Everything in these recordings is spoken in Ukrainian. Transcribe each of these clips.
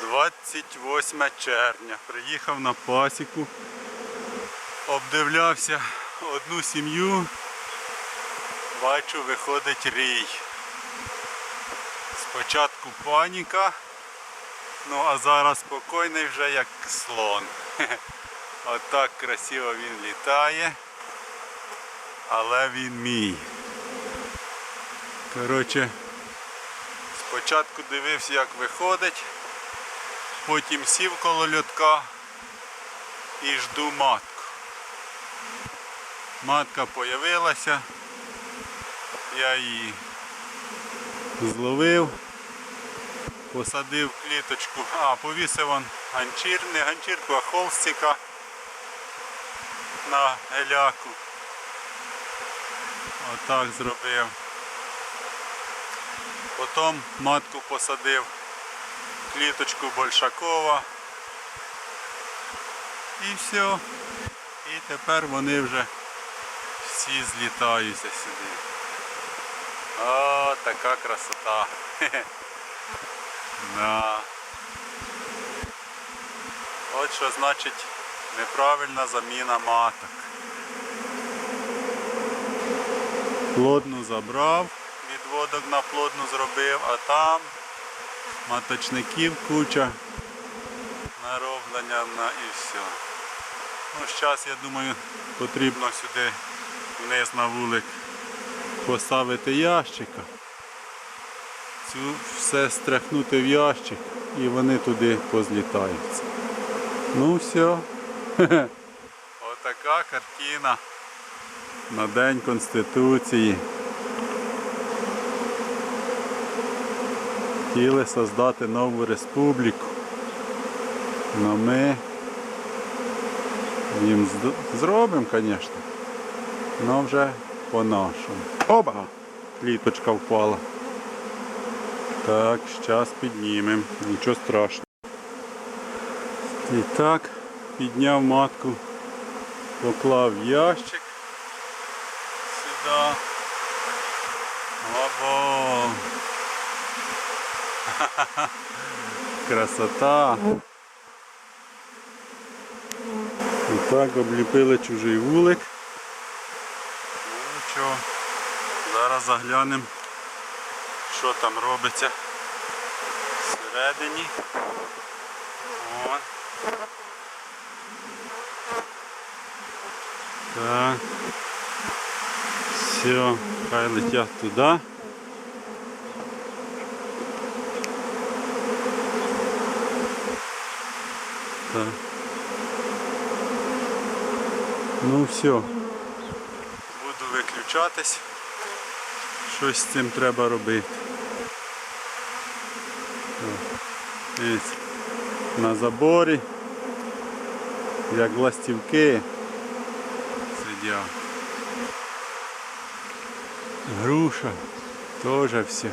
28 червня. Приїхав на пасіку, обдивлявся одну сім'ю, бачу, виходить рій. Спочатку паніка, ну а зараз спокійний вже як слон. Отак красиво він літає, але він мій. Коротше, спочатку дивився, як виходить, потім сів коло льотка і жду матку. Матка появилася, я її зловив, посадив кліточку, а повісив он ганчір, не ганчірку, а холстика на геляку. Отак зробив. Потім матку посадив в кліточку Большакова. І все. І тепер вони вже всі злітаються сюди. О, така красота. Да. От що значить неправильна заміна маток. Плодну забрав, відводок на плодну зробив, а там маточників куча нароблення на і все. Ну, зараз, я думаю, потрібно сюди вниз на вулик поставити ящика. Цю все стряхнути в ящик і вони туди позлітаються. Ну все. Отака картина на День Конституції. Хотіли создати нову республіку. Но ми їм зробимо, звісно. Но вже по-нашому. Оба! Кліточка впала. Так, зараз піднімемо. Нічого страшного. І так, підняв матку, поклав ящик сюди. Ого! Красота! І так обліпили чужий вулик. Ну нічого, зараз заглянемо, що там робиться всередині. Вон. Так. Все, хай летять туди. Так. Ну все. Буду виключатись. Щось з цим треба робити. Дивіться. На заборі, як ластівки сидять. Груша теж все.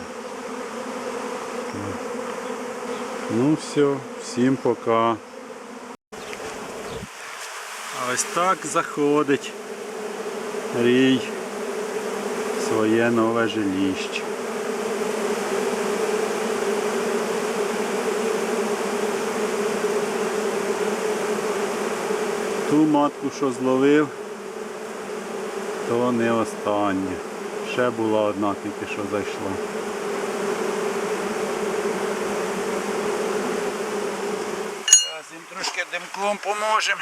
Ну все, всім пока. Ось так заходить рій своє нове жилище. Ту матку, що зловив, то не остання. Ще була одна тільки що зайшла. Зараз їм трошки димком поможемо.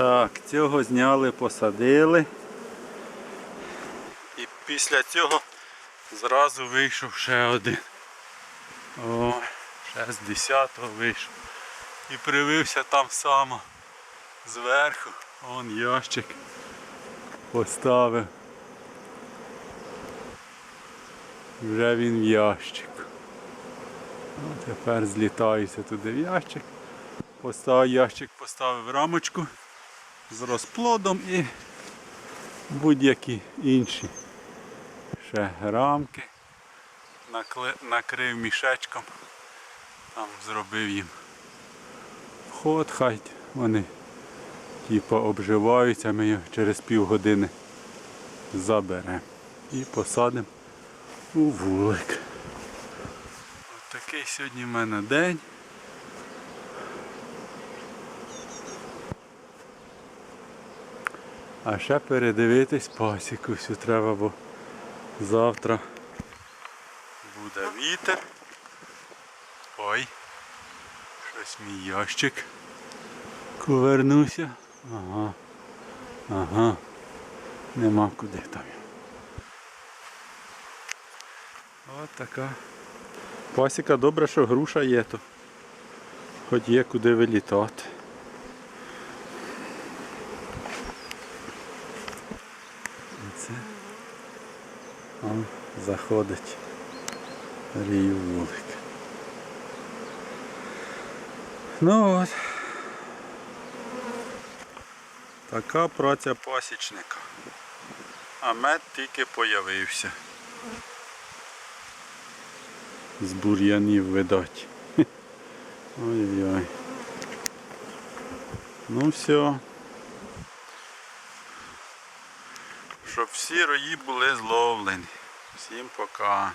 Так, цього зняли, посадили. І після цього зразу вийшов ще один. О, ще з 10-го вийшов. І привився там само зверху. Вон ящик поставив. Вже він в ящику. Ну, тепер злітаюся туди в ящик. Поставив ящик, поставив рамочку з розплодом і будь-які інші ще рамки. Накрив мішечком, там зробив їм вход, хай вони типу, обживаються, ми їх через півгодини заберемо і посадимо у вулик. От такий сьогодні в мене день. А ще передивитись пасіку всю треба, бо завтра буде вітер. Ой, щось мій ящик. Повернуся. Ага. Ага. Нема куди там. От така. Пасіка добре, що груша є, то хоч є куди вилітати. Це он заходить рію вулик. Ну от. Така праця пасічника. А мед тільки появився. З бур'янів видать. Ой-ой. Ну все. Щоб всі рої були зловлені. Всім пока.